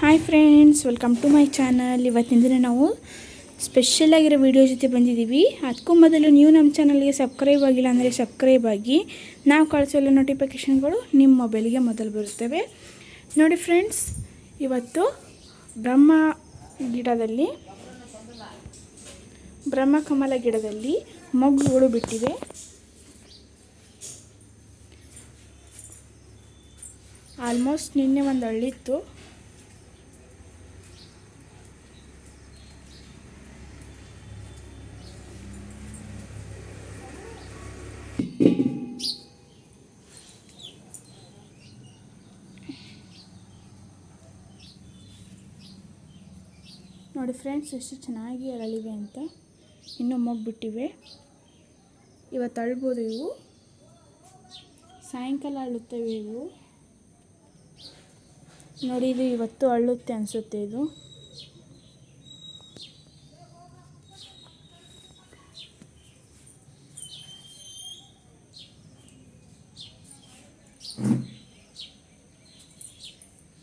Hi friends welcome to my channel ಇವತ್ತಿನ ದಿನ ನಾವು ಸ್ಪೆಷಲ್ ಆಗಿರೋ ವಿಡಿಯೋ ಜೊತೆ ಬಂದಿದ್ದೀವಿ. ಅದಕ್ಕೂ ಮೊದಲು ನೀವು ನಮ್ಮ ಚಾನಲ್ಗೆ ಸಬ್ಸ್ಕ್ರೈಬ್ ಆಗಿಲ್ಲ ಅಂದರೆ ಸಬ್ಸ್ಕ್ರೈಬ್ ಆಗಿ. ನಾವು ಕಳಿಸೋ ನೋಟಿಫಿಕೇಷನ್ಗಳು ನಿಮ್ಮ ಮೊಬೈಲ್ಗೆ ಮೊದಲು ಬರುತ್ತವೆ. ನೋಡಿ ಫ್ರೆಂಡ್ಸ್ ಇವತ್ತು ಬ್ರಹ್ಮ ಗಿಡದಲ್ಲಿ, ಬ್ರಹ್ಮ ಕಮಲ ಗಿಡದಲ್ಲಿ ಮೊಗ್ಗುಗಳು ಬಿಟ್ಟಿವೆ. ಆಲ್ಮೋಸ್ಟ್ ನಿನ್ನೆ ಒಂದು ಹಳ್ಳಿತ್ತು ನೋಡಿ ಫ್ರೆಂಡ್ಸ್, ಎಷ್ಟು ಚೆನ್ನಾಗಿ ಅರಳಿವೆ ಅಂತ. ಇನ್ನೂ ಮೊಗ್ಬಿಟ್ಟಿವೆ. ಇವತ್ತು ಅಳ್ಬೋದು ಇವು. ಸಾಯಂಕಾಲ ಅಳುತ್ತವೆ ಇವು. ನೋಡಿ, ಇದು ಇವತ್ತು ಅಳ್ಳುತ್ತೆ ಅನಿಸುತ್ತೆ ಇದು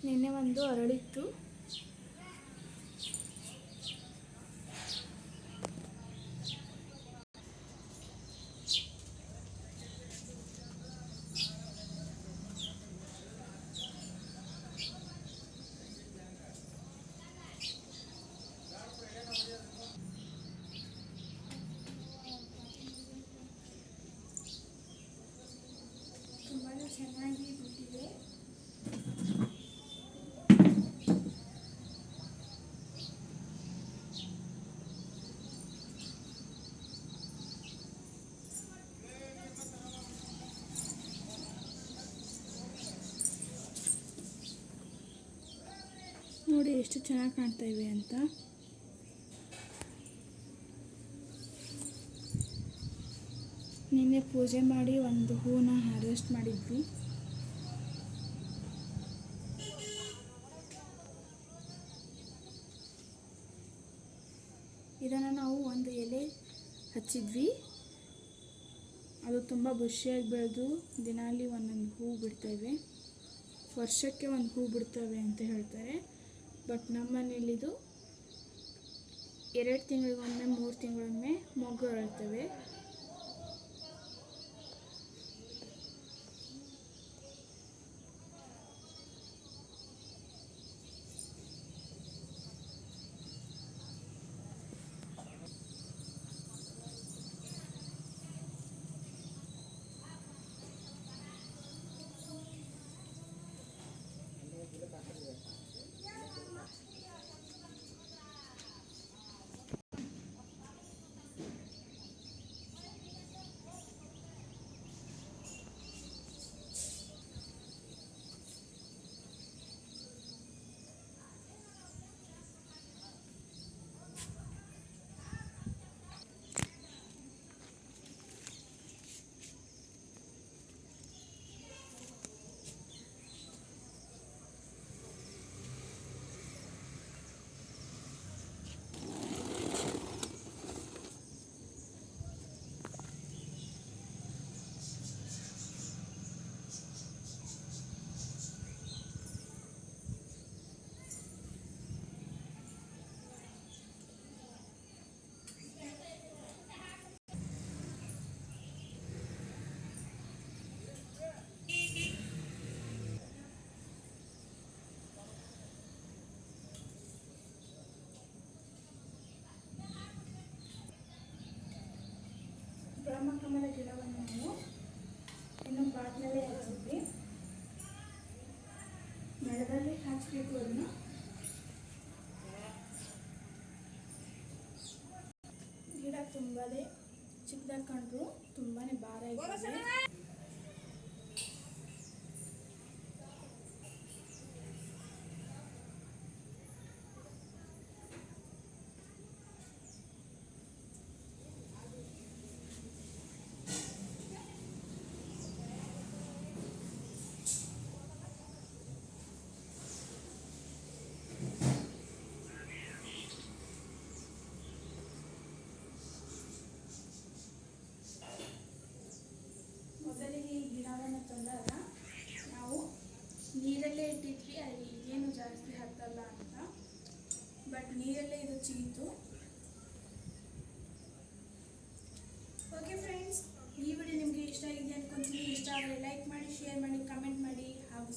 ನಿನ್ನೆ ಒಂದು ಅರಳಿತ್ತು. ತುಂಬಾ ಚೆನ್ನಾಗಿ ಬಿಟ್ಟಿದೆ. ನೋಡಿ ಎಷ್ಟು ಚೆನ್ನಾಗಿ ಕಾಣ್ತಾ ಇವೆ ಅಂತ. ನಿನ್ನೆ ಪೂಜೆ ಮಾಡಿ ಒಂದು ಹೂನ ಹಾರ್ವೆಸ್ಟ್ ಮಾಡಿದ್ವಿ. ಇದನ್ನು ನಾವು ಒಂದು ಎಲೆ ಹಚ್ಚಿದ್ವಿ. ಅದು ತುಂಬ ಬುಷಿಯಾಗಿ ಬೆಳೆದು ದಿನಾಲಿ ಒಂದೊಂದು ಹೂ ಬಿಡ್ತವೆ ವರ್ಷಕ್ಕೆ ಒಂದು ಹೂ ಬಿಡ್ತವೆ ಅಂತ ಹೇಳ್ತಾರೆ. ಬಟ್ ನಮ್ಮ ಮನೇಲಿದು ಎರಡು ತಿಂಗಳಿಗೊಮ್ಮೆ ಮೂರು ತಿಂಗಳಿಗೊಮ್ಮೆ ಮೊಗ್ಗು ಅರಳ್ತವೆ. ಬ್ರಹ್ಮಕಮಲ ಗಿಡವನ್ನು ನಾವು ಇನ್ನು ಬಾಟ್ಲಲ್ಲೇ ಹಚ್ಚಿದ್ವಿ. ನೆಲದಲ್ಲಿ ಹಚ್ಚಬೇಕು ಅದನ್ನು. ಗಿಡ ತುಂಬಾ ಚಿಕ್ಕದಾಗಿ ಕಂಡ್ರು ತುಂಬಾ ಭಾರ ಇದೆ ನೀರಲ್ಲೇ ಇದು ಚೀತು. ಓಕೆ ಫ್ರೆಂಡ್ಸ್ ಈ ವಿಡಿಯೋ ನಿಮಗೆ ಇಷ್ಟ ಆಗಿದೆ ಅನ್ಕೊಂತೀನಿ. ಇಷ್ಟ ಆದರೆ ಲೈಕ್ ಮಾಡಿ ಶೇರ್ ಮಾಡಿ ಕಮೆಂಟ್ ಮಾಡಿ ಹಾಗೂ